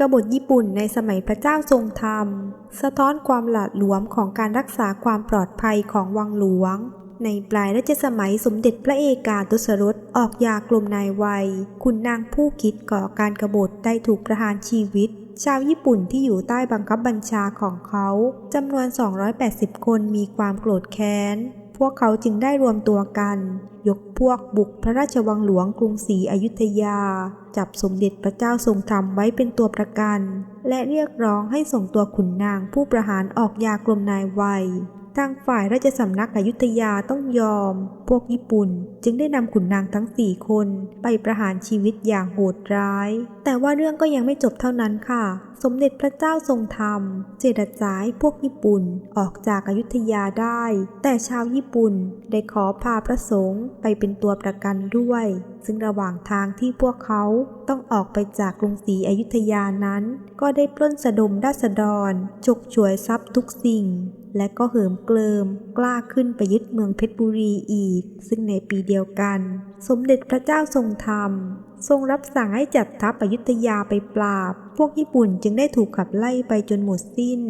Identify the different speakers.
Speaker 1: กบฏญี่ปุ่นในสมัยพระเจ้าทรงธรรม สะท้อนความหละหลวมของการรักษาความปลอดภัยของวังหลวง ในปลายรัชสมัยสมเด็จพระเอกาทศรสออกยากลมนายวัย คุณนางผู้คิดก่อการกบฏได้ถูกประหารชีวิต ชาวญี่ปุ่นที่อยู่ใต้บังคับบัญชาของเขาจำนวน 280 คนมีความโกรธแค้น พวกเขาจึงได้รวมตัวกัน ยกพวกบุกพระราชวังหลวงกรุงศรีอยุธยา จับสมเด็จพระเจ้าทรงธรรมไว้เป็นตัวประกัน และเรียกร้องให้ส่งตัวขุนนางผู้ประหารออกยากลมนายไว ทางฝ่ายราชสำนักอยุธยาต้องยอม พวกญี่ปุ่นจึงได้นำขุนนางทั้งสี่คนไปประหารชีวิตอย่างโหดร้าย แต่ว่าเรื่องก็ยังไม่จบเท่านั้นค่ะ สมเด็จพระเจ้าทรงธรรม เจรจาให้พวกญี่ปุ่นออกจากอายุธยาได้ แต่ชาวญี่ปุ่นได้ขอพาพระสงฆ์ไปเป็นตัวประกันด้วย ซึ่งระหว่างทางที่พวกเขาต้องออกไปจากกรุงศรีอยุธยานั้น ก็ได้ปล้นสะดมราษฎรฉกฉวยทรัพย์ทุกสิ่ง และก็เหิมเกลิมกล้าขึ้นไปยึดเมืองเพชรบุรีอีก ซึ่งในปีเดียวกัน สมเด็จพระเจ้าทรงธรรม ทรงรับสั่งให้จัดทัพอยุธยาไปปราบ พวกญี่ปุ่นจึงได้ถูกขับไล่ไปจนหมดสิ้น